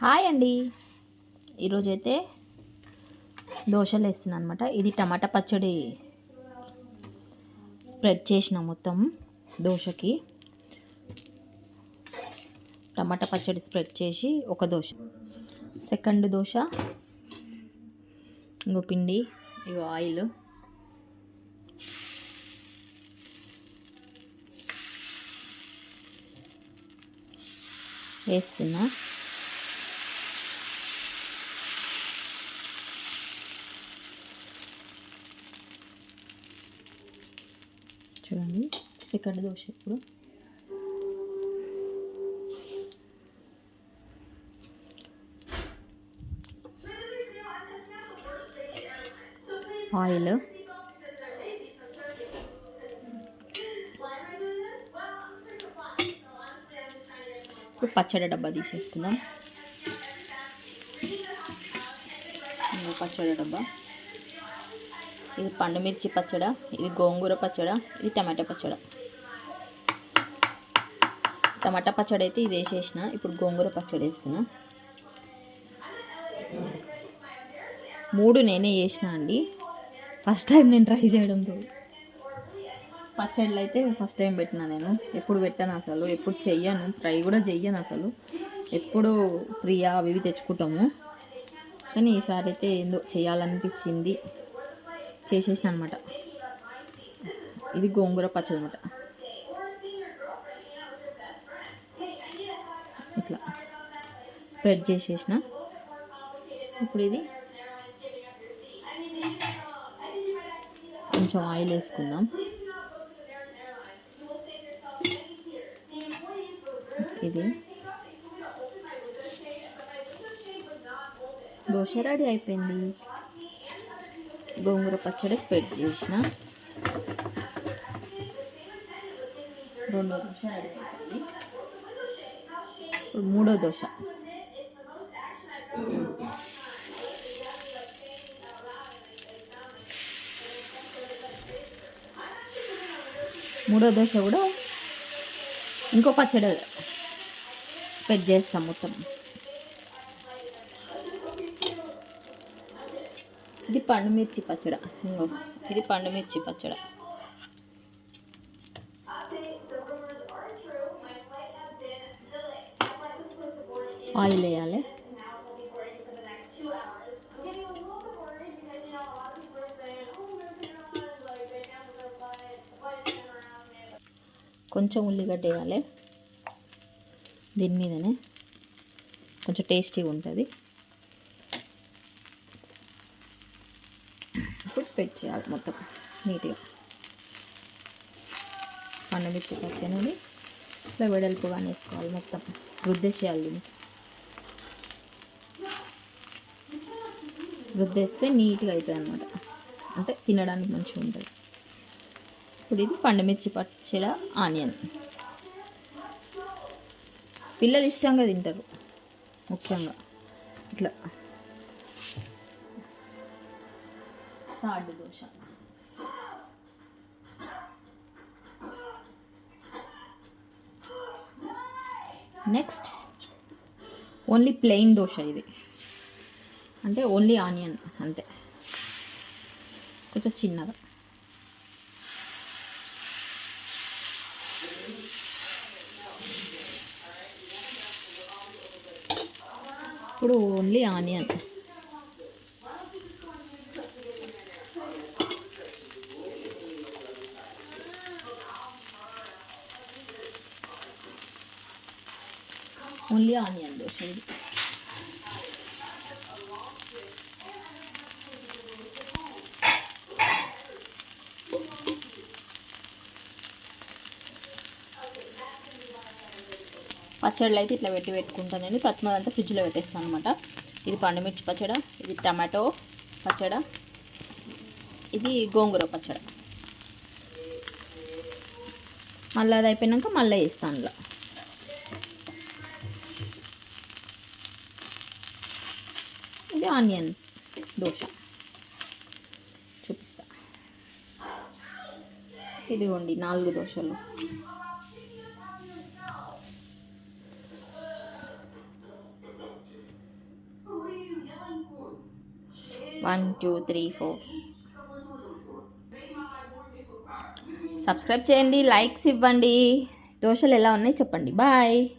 Hi అండి. ఈరోజైతే దోశలు వేస్తున్నాను అనమాట ఇది టమాటా పచ్చడి స్ప్రెడ్ చేసిన మొత్తం దోశకి. టమాటా పచ్చడి స్ప్రెడ్ చేసి ఒక దోశ. సెకండ్ దోశ. ఇంకో పిండి ఇగో ఆయిల్. వేస్తున్నా. చూడండి. సెకండ్ దోశ ఇప్పుడు. ఆయిల్. ఇప్పుడు పచ్చడి డబ్బా తీసేసుకుందాం. పచ్చడి డబ్బా. ఇది పండు మిర్చి పచ్చడ ఇది గోంగూర పచ్చడ ఇది టమాటా పచ్చడ. టమాటా పచ్చడి అయితే ఇది వేసేసిన ఇప్పుడు గోంగూర పచ్చడి వేస్తున్నా. మూడు నేనే చేసిన అండి. ఫస్ట్ టైం నేను ట్రై చేయడంతో. పచ్చళ్ళు అయితే ఫస్ట్ టైం పెట్టిన నేను. ఎప్పుడు పెట్టాను అసలు ఎప్పుడు చెయ్యను ట్రై కూడా చెయ్యను అసలు. ఎప్పుడు ప్రియా అవి ఇవి తెచ్చుకుంటాము. కానీ ఈసారి అయితే ఏందో చేయాలనిపించింది. చేసేసిన అనమాట ఇది గోంగూర పచ్చడి అనమాట ఇట్లా స్ప్రెడ్ చేసేసిన. ఇప్పుడు ఇది కొంచెం ఆయిల్ వేసుకుందాం. ఇది దోశ రెడీ అయిపోయింది. గోంగూర పచ్చడి స్ప్రెడ్ చేసిన. రెండో దోశ రెడీ ఇప్పుడు మూడో దోశ. మూడో దోశ కూడా ఇంకో పచ్చడి స్ప్రెడ్ చేస్తాం మొత్తం. ఇది పండుమిర్చి పచ్చడ. ఇంకో ఇది పండుమిర్చి పచ్చడ. ఆయిల్ వేయాలి. కొంచెం ఉల్లిగడ్డ వేయాలి. దీని మీదనే కొంచెం టేస్టీగా ఉంటుంది. ఇప్పుడు స్ప్రెడ్ చేయాలి మొత్తం నీట్గా. పండుమిర్చి పచ్చి అనేది ఇట్లా వెడల్పుగా వేసుకోవాలి మొత్తం. రుద్దేసేయాలి దీన్ని. రుద్దేస్తే నీట్గా అవుతుంది అనమాట అంటే తినడానికి మంచిగా ఉంటుంది. ఇప్పుడు ఇది పండుమిర్చి పచ్చడ ఆనియన్. పిల్లలు ఇష్టంగా తింటారు. ముఖ్యంగా. ఇట్లా. Third dosa next only plain dosa ఇది. అంటే ఓన్లీ ఆనియన్ అంతే. కొంచెం చిన్నగా. ఇప్పుడు only onion only onion dosa ఇది. పచ్చళ్ళు అయితే ఇట్లా పెట్టి పెట్టుకుంటాను నేను. పచ్చిమిరపంతా ఫ్రిడ్జ్లో పెట్టేస్తాను అనమాట ఇది పండుమిర్చి పచ్చడ ఇది టమాటో పచ్చడ ఇది గోంగూర పచ్చడ. మళ్ళీ అది అయిపోయినాక మళ్ళీ వేస్తాను అందులో. ఇది ఆనియన్ దోశ. చూపిస్తా. ఇదిగోండి నాలుగు దోశలు. One two three four. Subscribe చేయండి లైక్స్ ఇవ్వండి. దోశలు ఎలా ఉన్నాయి చెప్పండి. బాయ్.